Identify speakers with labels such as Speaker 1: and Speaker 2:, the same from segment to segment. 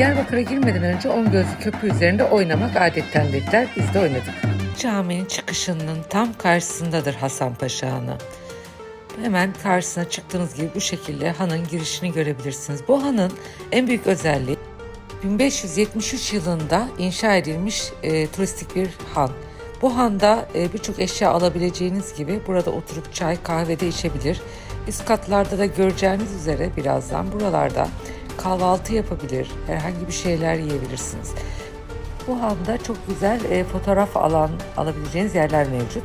Speaker 1: Diyarbakır'a girmeden önce On Gözlü Köprü üzerinde oynamak adetten dediler. Biz de oynadık. Caminin çıkışının tam karşısındadır Hasan Paşa Hanı. Hemen karşısına çıktığınız gibi bu şekilde hanın girişini görebilirsiniz. Bu hanın en büyük özelliği 1573 yılında inşa edilmiş e, turistik bir han. Bu handa e, birçok eşya alabileceğiniz gibi burada oturup çay kahve de içebilir. Üst katlarda da göreceğiniz üzere birazdan buralarda kahvaltı yapabilir, herhangi bir şeyler yiyebilirsiniz. Bu handa çok güzel e, fotoğraf alan alabileceğiniz yerler mevcut.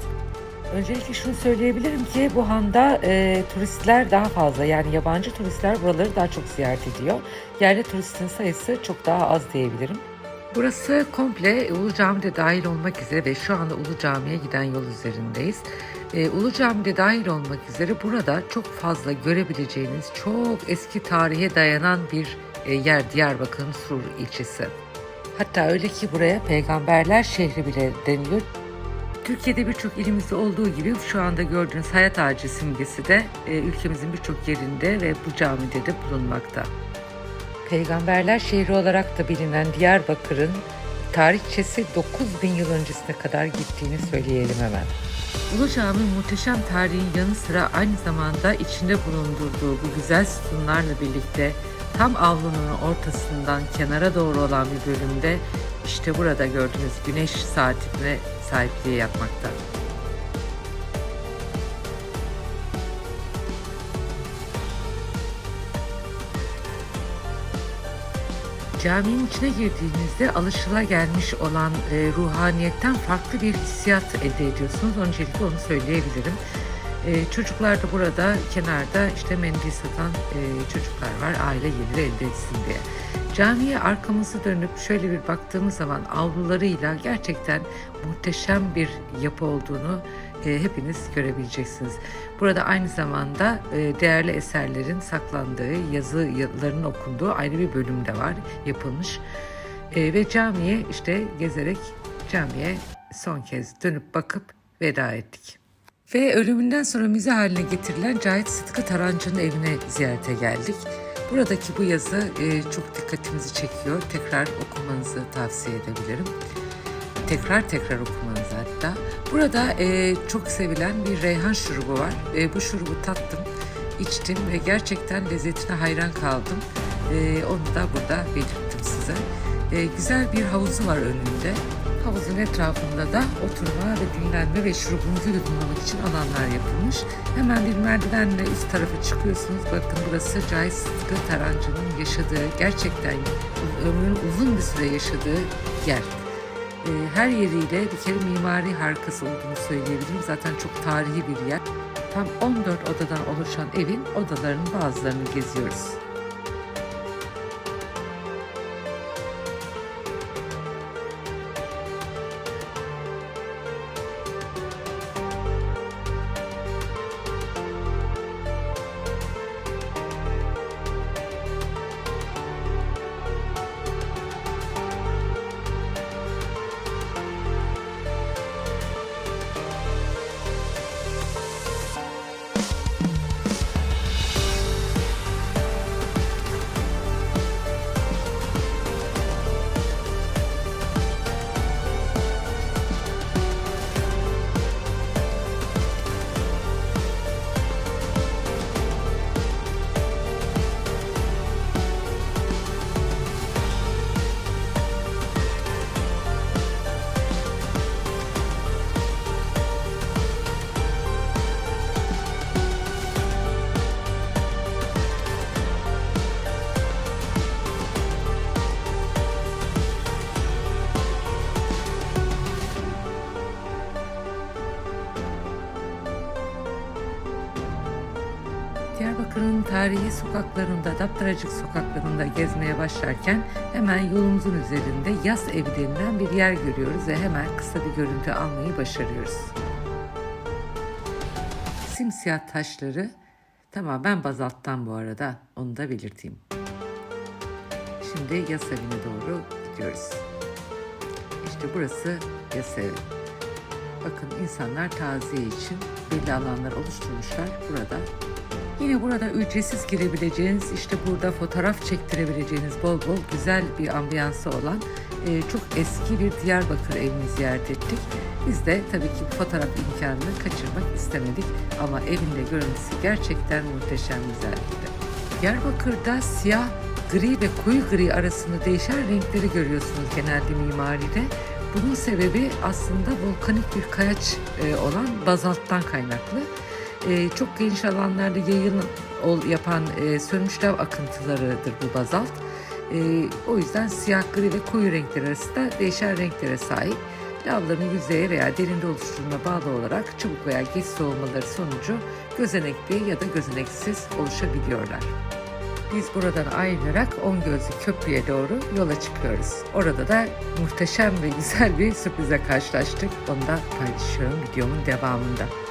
Speaker 1: Öncelikle şunu söyleyebilirim ki bu handa e, turistler daha fazla yani yabancı turistler buraları daha çok ziyaret ediyor. Yerli turistin sayısı çok daha az diyebilirim. Burası komple Ulu Cami'de dahil olmak üzere ve şu anda Ulu Cami'ye giden yol üzerindeyiz. E, Ulu Cami'de dahil olmak üzere burada çok fazla görebileceğiniz çok eski tarihe dayanan bir e, yer Diyarbakır'ın Sur ilçesi. Hatta öyle ki buraya peygamberler şehri bile deniliyor. Türkiye'de birçok ilimizde olduğu gibi şu anda gördüğünüz hayat ağacı simgesi de e, ülkemizin birçok yerinde ve bu camide de bulunmakta. Peygamberler şehri olarak da bilinen Diyarbakır'ın tarihçesi 9000 yıl öncesine kadar gittiğini söyleyelim hemen. Ulu Cami muhteşem tarihin yanı sıra aynı zamanda içinde bulundurduğu bu güzel sütunlarla birlikte tam avlunun ortasından kenara doğru olan bir bölümde işte burada gördüğünüz güneş saatine sahipliği yapmakta. Caminin içine girdiğinizde alışılagelmiş olan e, ruhaniyetten farklı bir hissiyat elde ediyorsunuz. Öncelikle onu söyleyebilirim. E, çocuklar da burada kenarda işte mendil satan e, çocuklar var aile geliri elde etsin diye. Camiye arkamızı dönüp şöyle bir baktığımız zaman avlularıyla gerçekten muhteşem bir yapı olduğunu e, hepiniz görebileceksiniz. Burada aynı zamanda e, değerli eserlerin saklandığı, yazıların okunduğu ayrı bir bölüm de var yapılmış. E, ve camiye işte gezerek camiye son kez dönüp bakıp veda ettik. Ve ölümünden sonra müze haline getirilen Cahit Sıtkı Tarancı'nın evine ziyarete geldik. Buradaki bu yazı e, çok dikkatimizi çekiyor. Tekrar okumanızı tavsiye edebilirim. Tekrar tekrar okumanızı hatta. Burada e, çok sevilen bir reyhan şurubu var. E, bu şurubu tattım, içtim ve gerçekten lezzetine hayran kaldım. E, onu da burada belirttim size. E, güzel bir havuzu var önünde. Havuzun etrafında da oturma ve dinlenme ve şurubunuzu yudumlamak için alanlar yapılmış. Hemen bir merdivenle üst tarafa çıkıyorsunuz. Bakın burası Cahit Sıtkı Tarancı'nın yaşadığı, gerçekten ömrünün uzun bir süre yaşadığı yer. Ee, Her yeriyle bir kere mimari harikası olduğunu söyleyebilirim. Zaten çok tarihi bir yer. Tam 14 odadan oluşan evin odalarının bazılarını geziyoruz. Diyarbakır'ın tarihi sokaklarında, Daptaracık sokaklarında gezmeye başlarken hemen yolumuzun üzerinde yaz evi denilen bir yer görüyoruz ve hemen kısa bir görüntü almayı başarıyoruz. Simsiyah taşları tamamen bazalttan bu arada onu da belirteyim. Şimdi yas evine doğru gidiyoruz. İşte burası yas evi. Bakın insanlar taziye için belli alanlar oluşturmuşlar. Burada Yine burada ücretsiz girebileceğiniz, işte burada fotoğraf çektirebileceğiniz bol bol güzel bir ambiyansı olan e, çok eski bir Diyarbakır evini ziyaret ettik. Biz de tabii ki fotoğraf imkanını kaçırmak istemedik ama evin de görüntüsü gerçekten muhteşem güzellikte. Diyarbakır'da siyah, gri ve koyu gri arasında değişen renkleri görüyorsunuz genelde mimaride. Bunun sebebi aslında volkanik bir kayaç e, olan bazalttan kaynaklı. E, çok geniş alanlarda yayın ol, yapan e, akıntılarıdır bu bazalt. E, o yüzden siyah, gri ve koyu renkler arasında değişen renklere sahip. Lavların yüzeye veya derinde oluşturma bağlı olarak çabuk veya geç soğumaları sonucu gözenekli ya da gözeneksiz oluşabiliyorlar. Biz buradan ayrılarak On Gözlü Köprü'ye doğru yola çıkıyoruz. Orada da muhteşem ve güzel bir sürprize karşılaştık. Onu da paylaşıyorum videomun devamında.